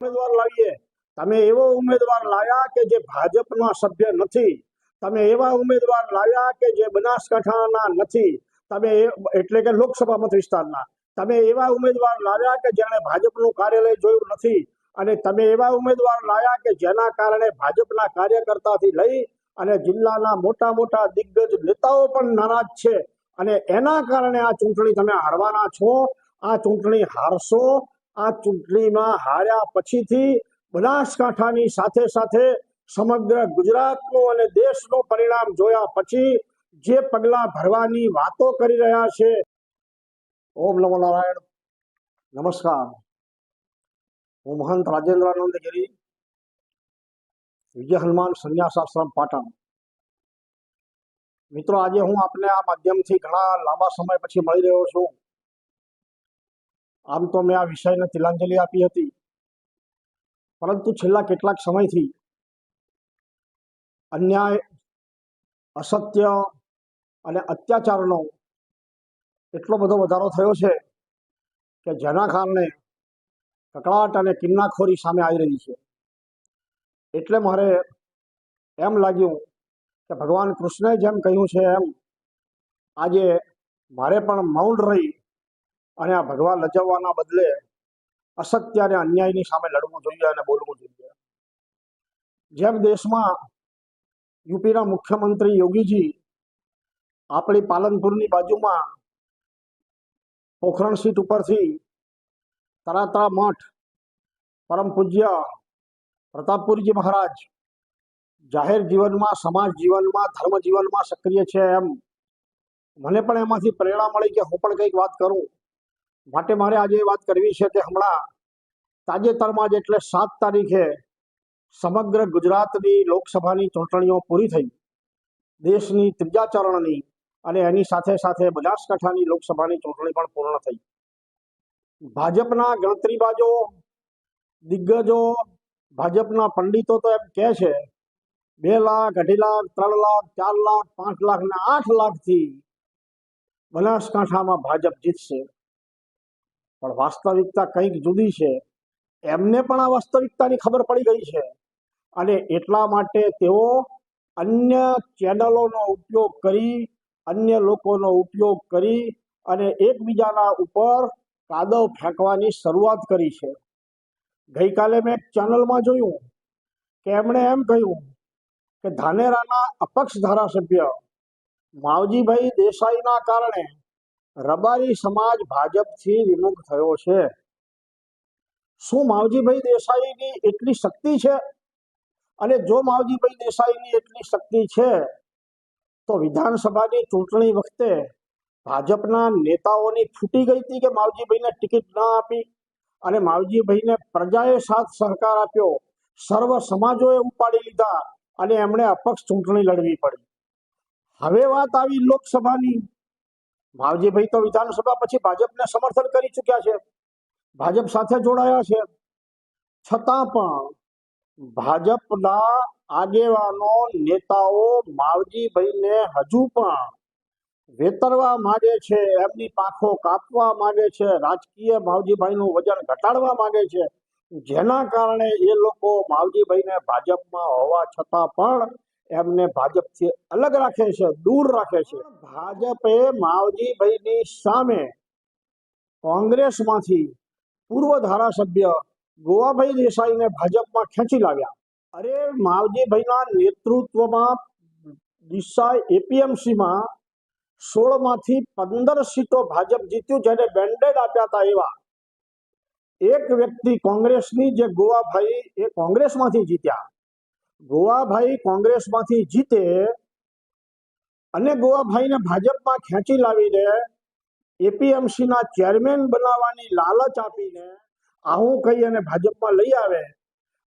ઉમેદવાર લાવીએ. તમે એવો ઉમેદવાર લાવ્યા કે જે ભાજપના સભ્ય નથી? તમે એવા ઉમેદવાર લાવ્યા કે જે બનાસકાંઠાના નથી? તમે એટલે કે લોકસભા મત વિસ્તારના તમે એવા ઉમેદવાર લાવ્યા કે જેણે ભાજપનું કાર્યાલય જોયું નથી? અને તમે એવા ઉમેદવાર લાવ્યા કે જેના કારણે ભાજપના કાર્યકર્તાથી લઈ અને જિલ્લાના મોટા મોટા દિગ્ગજ નેતાઓ પણ નારાજ છે? અને એના કારણે આ ચૂંટણી તમે હારવાના છો? આ ચૂંટણી હારશો? આ ચૂંટણીમાં હાર્યા પછીથી બનાસકાંઠાની સાથે સાથે સમગ્ર ગુજરાતનું અને દેશનું પરિણામ જોયા પછી જે પગલાં ભરવાની વાતો કરી રહ્યા છે. ઓમ નમો નારાયણ. નમસ્કાર. હું મહંત રાજેન્દ્રાનંદ ગિરી, વિજય હનુમાન સંન્યાસાશ્રમ, પાટણ. મિત્રો, આજે હું આપને આ માધ્યમથી ઘણા લાંબા સમય પછી મળી રહ્યો છું. આમ તો મેં આ વિષયને તિલાંજલિ આપી હતી. પરંતુ છેલ્લા કેટલાક સમયથી અન્યાય, અસત્ય અને અત્યાચારનો એટલો બધો વધારો થયો છે કે જેના કારણે કકળાટ અને કિન્નાખોરી સામે આવી રહી છે. એટલે મારે એમ લાગ્યું કે ભગવાન કૃષ્ણએ જેમ કહ્યું છે એમ, આજે મારે પણ મૌન રહી અને આ ભગવાન લજવવાના બદલે અસત્ય અને અન્યાયની સામે લડવું જોઈએ અને બોલવું જોઈએ. જેમ દેશમાં યુપીના મુખ્યમંત્રી યોગીજી આપણી પાલનપુરની બાજુમાં પોખરણ સીટ ઉપરથી તરાતરા મઠ, પરમ પૂજ્ય પ્રતાપપુરજી મહારાજ જાહેર જીવનમાં, સમાજ જીવનમાં, ધર્મ જીવનમાં સક્રિય છે એમ મને પણ એમાંથી પ્રેરણા મળી કે હું પણ કંઈક વાત કરું. માટે મારે આજે વાત કરવી છે કે હમણાં તાજેતરમાં જ એટલે સાત તારીખે સમગ્ર ગુજરાતની લોકસભાની ચૂંટણીઓ પૂરી થઈ. દેશની ત્રીજા ચરણની અને એની સાથે સાથે બનાસકાંઠાની લોકસભાની ચૂંટણી પણ પૂર્ણ થઈ. ભાજપના ગણતરીબાજો, દિગ્ગજો, ભાજપના પંડિતો તો એમ કહે છે, બે લાખ, અઢી લાખ, ત્રણ લાખ, ચાર લાખ, પાંચ લાખ ને આઠ લાખથી બનાસકાંઠામાં ભાજપ જીતશે. પણ વાસ્તવિકતા કંઈક જુદી છે. એમને પણ આ વાસ્તવિકતાની ખબર પડી ગઈ છે. અને એટલા માટે તેઓ અન્ય ચેનલોનો ઉપયોગ કરી, અન્ય લોકોનો ઉપયોગ કરી અને એકબીજાના ઉપર કાદવ ફેંકવાની શરૂઆત કરી છે. ગઈકાલે મેં એક ચેનલમાં જોયું કે એમણે એમ કહ્યું કે ધાનેરાના અપક્ષ ધારાસભ્ય માવજીભાઈ દેસાઈના કારણે રબારી સમાજ ભાજપથી વિમુખ થયો છે. શું માવજીભાઈ દેસાઈની એટલી શક્તિ છે? અને જો માવજીભાઈ દેસાઈની એટલી શક્તિ છે, તો વિધાનસભાની ચૂંટણી વખતે ભાજપના નેતાઓની ફૂટી ગઈ હતી કે માવજીભાઈને ટિકિટ ના આપી? અને માવજીભાઈને પ્રજાએ સાથ સહકાર આપ્યો, સર્વ સમાજોએ ઉપાડી લીધા અને એમણે અપક્ષ ચૂંટણી લડવી પડી. હવે વાત આવી લોકસભાની. માવજીભાઈ તો વિધાનસભા પછી ભાજપને સમર્થન કરી ચૂક્યા છે. ભાજપ સાથે જોડાયા છે. છતાં પણ ભાજપના આગેવાનો, નેતાઓ માવજીભાઈને હજુ પણ વેતરવા માંગે છે, એમની પાંખો કાપવા માંગે છે, રાજકીય માવજીભાઈનું વજન ઘટાડવા માંગે છે. જેના કારણે એ લોકો માવજીભાઈને ભાજપમાં હોવા છતાં પણ એમને ભાજપથી અલગ રાખે છે, દૂર રાખે છે. ભાજપે માવજીભાઈની સામે કોંગ્રેસમાંથી પૂર્વ ધારાસભ્ય ગોવાભાઈ દેસાઈને ભાજપમાં ખેંચી લાવ્યા. અરે માવજીભાઈના નેતૃત્વમાં ડીસા એપીએમસીમાં સોળમાંથી પંદર સીટો ભાજપ જીત્યું, જેને બેન્ડેડ આપ્યા હતા એવા. એક વ્યક્તિ કોંગ્રેસની, જે ગોવાભાઈ એ કોંગ્રેસમાંથી જીત્યા. ગોવાભાઈ કોંગ્રેસમાંથી જીતે અને ગોવાભાઈને ભાજપમાં ખેંચી લાવીને એપીએમસીના ચેરમેન બનાવવાની લાલચ આપીને આવું કહી અને ભાજપમાં લઈ આવે.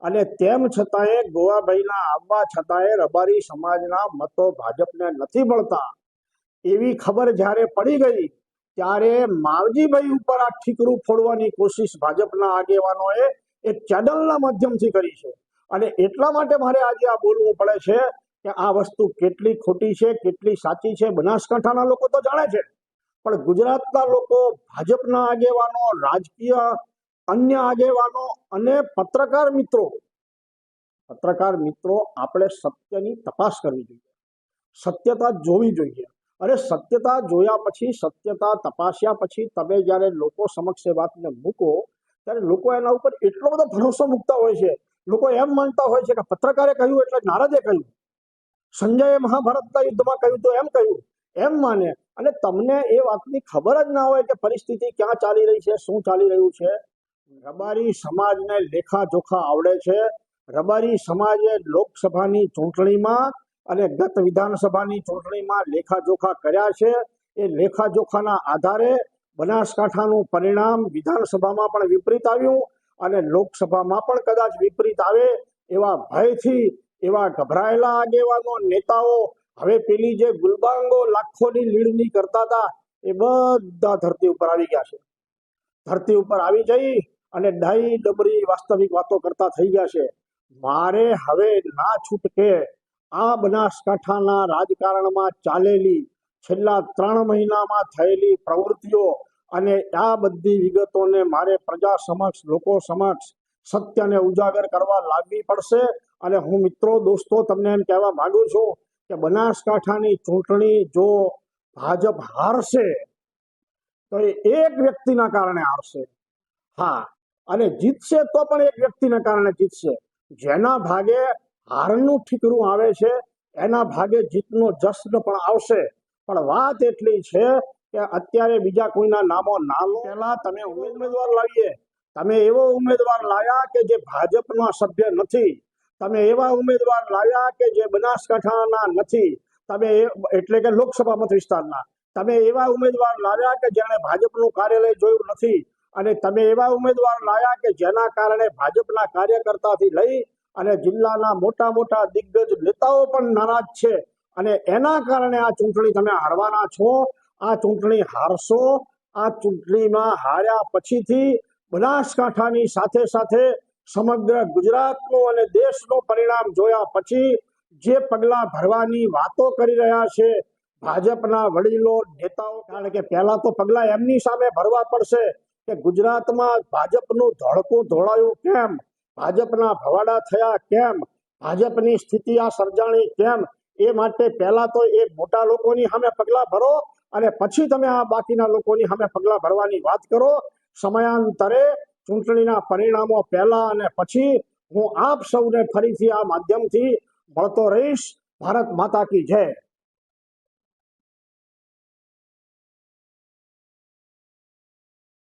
અને તેમ છતાંય ગોવાભાઈના આવવા છતાંય રબારી સમાજના મતો ભાજપને નથી મળતા. એવી ખબર જ્યારે પડી ગઈ, ત્યારે માવજીભાઈ ઉપર આ ઠીકરું ફોડવાની કોશિશ ભાજપના આગેવાનોએ એક ચેનલના માધ્યમથી કરી છે. અને એટલા માટે મારે આજે આ બોલવું પડે છે કે આ વસ્તુ કેટલી ખોટી છે, કેટલી સાચી છે, બનાસકાંઠાના લોકો તો જાણે છે. પણ ગુજરાતના લોકો, ભાજપના આગેવાનો, રાજકીય અન્ય આગેવાનો અને પત્રકાર મિત્રો પત્રકાર મિત્રો, આપણે સત્યની તપાસ કરવી જોઈએ. સત્યતા જોવી જોઈએ. અને સત્યતા જોયા પછી, સત્યતા તપાસ્યા પછી તમે જ્યારે લોકો સમક્ષ એ વાતને મૂકો, ત્યારે લોકો એના ઉપર એટલો બધો ભરોસો મૂકતા હોય છે લોકો એમ માનતા હોય છે કે પત્રકારે કહ્યું એટલે નારદે કહ્યું. સંજયે મહાભારતના યુદ્ધમાં કહ્યું તો એમ કહ્યું, એમ માને, અને તમને એ વાતની ખબર જ ના હોય કે પરિસ્થિતિ ક્યાં ચાલી રહી છે, શું ચાલી રહ્યું છે? રબારી સમાજને લેખા જોખા આવડે છે. રબારી સમાજે લોકસભાની ચૂંટણીમાં અને ગત વિધાનસભાની ચૂંટણીમાં લેખા જોખા કર્યા છે. એ લેખા જોખાના આધારે બનાસકાંઠાનું પરિણામ વિધાનસભામાં પણ વિપરીત આવ્યું. અને લોકસભામાં પણ કદાચ વિપરીત આવે એવા ભયથી એવા ગભરાયેલા આગેવાનો, નેતાઓ, હવે પેલી જે ગુલબાંગો લાખોની લીડની કરતા હતા, એ બધા ધરતી ઉપર આવી ગયા છે. ધરતી ઉપર આવી જઈ અને ડાઈ ડબરી વાસ્તવિક વાતો કરતા થઈ ગયા છે. મારે હવે ના છૂટકે આ બનાસકાંઠાના રાજકારણમાં ચાલેલી છેલ્લા ત્રણ મહિનામાં થયેલી પ્રવૃત્તિઓ અને આ બધી વિગતોને મારે પ્રજા સમક્ષ, લોકો સમક્ષ સત્યને ઉજાગર કરવા લાવવી પડશે. અને હું મિત્રો, દોસ્તો, તમને એમ કહેવા માંગુ છું કે બનાસકાંઠાની ચૂંટણી જો ભાજપ હારશે, તો એ એક વ્યક્તિના કારણે હારશે. હા, અને જીતશે તો પણ એક વ્યક્તિના કારણે જીતશે. જેના ભાગે હારનું ઠીકરું આવે છે, એના ભાગે જીતનો જશ્ન પણ આવશે. પણ વાત એટલી છે કે અત્યારે બીજા કોઈના નામો ના લો. પહેલા તમે ઉમેદવાર લાવીએ. તમે એવો ઉમેદવાર લાવ્યા કે જે ભાજપના સભ્ય નથી. તમે એવા ઉમેદવાર લાવ્યા કે જે બનાસકાંઠાના નથી. તમે એટલે કે લોકસભા મત વિસ્તારના તમે એવા ઉમેદવાર લાવ્યા કે જેણે ભાજપનું કાર્યાલય જોયું નથી. અને તમે એવા ઉમેદવાર લાવ્યા કે જેના કારણે ભાજપના કાર્યકર્તાથી લઈ અને જિલ્લાના મોટા મોટા દિગ્ગજ નેતાઓ પણ નારાજ છે. અને એના કારણે આ ચૂંટણી તમે હારવાના છો. આ ચૂંટણી હારશો, આ ચૂંટણીમાં હાર્યા પછીથી બનાસકાંઠાની સાથે સાથે સમગ્ર ગુજરાતનું અને દેશનું પરિણામ જોયા પછી જે પગલા ભરવાની વાતો કરી રહ્યા છે, ભાજપના વડીલો, નેતાઓ, કારણ કે પહેલા તો પગલા એમની સામે ભરવા પડશે કે ગુજરાતમાં ભાજપનું ધોળકું ધોળાયું કેમ? ભાજપના ભવાડા થયા કેમ? ભાજપની સ્થિતિ આ સર્જાણી કેમ? એ માટે પહેલા તો એ મોટા લોકોની સામે પગલા ભરો અને પછી તમે આ બાકીના લોકોની સામે પગલા ભરવાની વાત કરો. સમયાંતરે ચૂંટણીના પરિણામો પહેલા અને પછી હું આપ સૌને ફરીથી આ માધ્યમથી મળતો રહીશ. ભારત માતા કી જય.